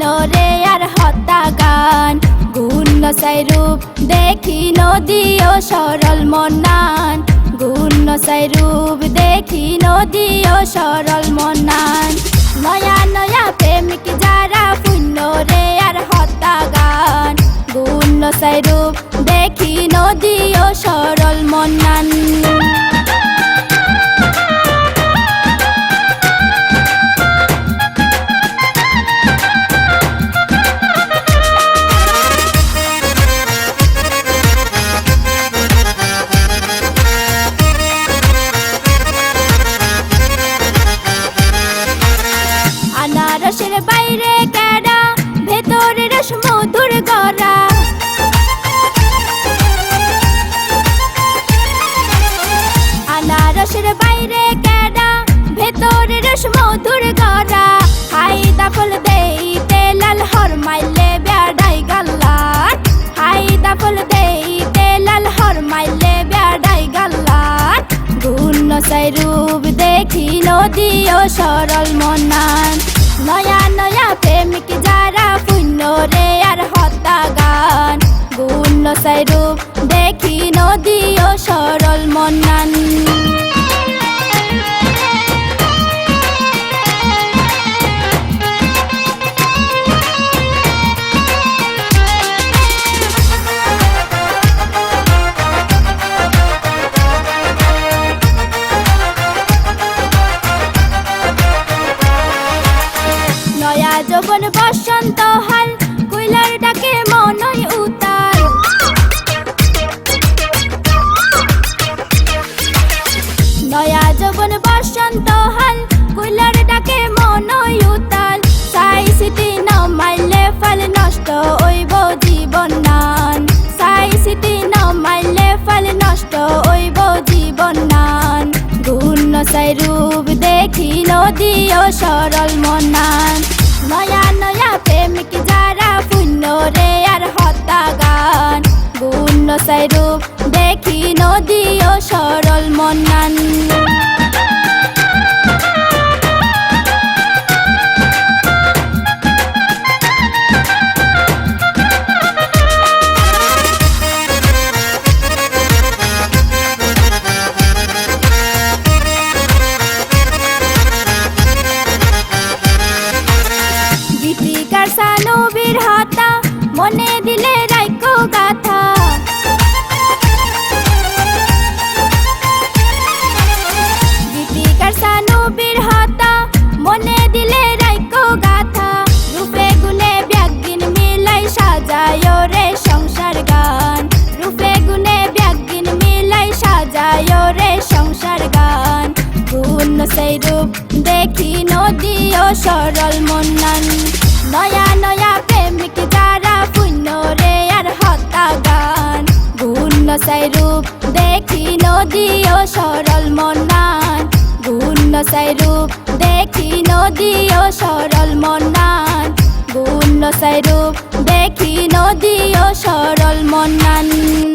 নরে আর হতা গান গুণ সাই রূপ দেখি নদীয় সরল মনান। গুণ সাই রূপ দেখি নদীয় সরল মনান। নয়া নয়া প্রেমিক যারা পুণ্য রে আর হতা গান গুণ সাই রূপ দেখি নদীয় সরল মনান। মধুর গড়া আনারসের বাইরে ক্যাডা ভেতরে রস মধুর গড়া হাই দাফল দেইতে লাল হর মাইলে বেড়াই গাল্লার হাই দাফল দেইতে লাল হর মাইলে বেড়াই গাল্লার গুণ সাই রূপ দেখি নদী ও সরল মনান। নয়া নয়া প্রেমিক যারা দেখি নদী ও সরল মনান রূপ দেখি নদী ও সরল মনান। নয়া নয়া প্রেমিক যারা পুণ্য রে আর হতা গান গুণ রূপ দেখি নদীও সরল মনান। মনে দিলে রাইকো গাথা। গীতিকার সানুবীর হাতা, মনে দিলে রাইকো গাথা। রূপে গুনে ব্যাগদিন মিলাই সাজায় রে সংসার গান। রূপে গুনে ব্যাগদিন মিলাই সাজায় রে সংসার গান। গুণ সেই রূপ দেখি নদী ও সরল মন্নান। নয়া নয়া গুণ সেই রূপ দেখি নদী ও সরল মনান গুণ নসাই রূপ দেখি নদী ও সরল মনান গুণ নসাই রূপ দেখি নদী ও সরল মন্নান।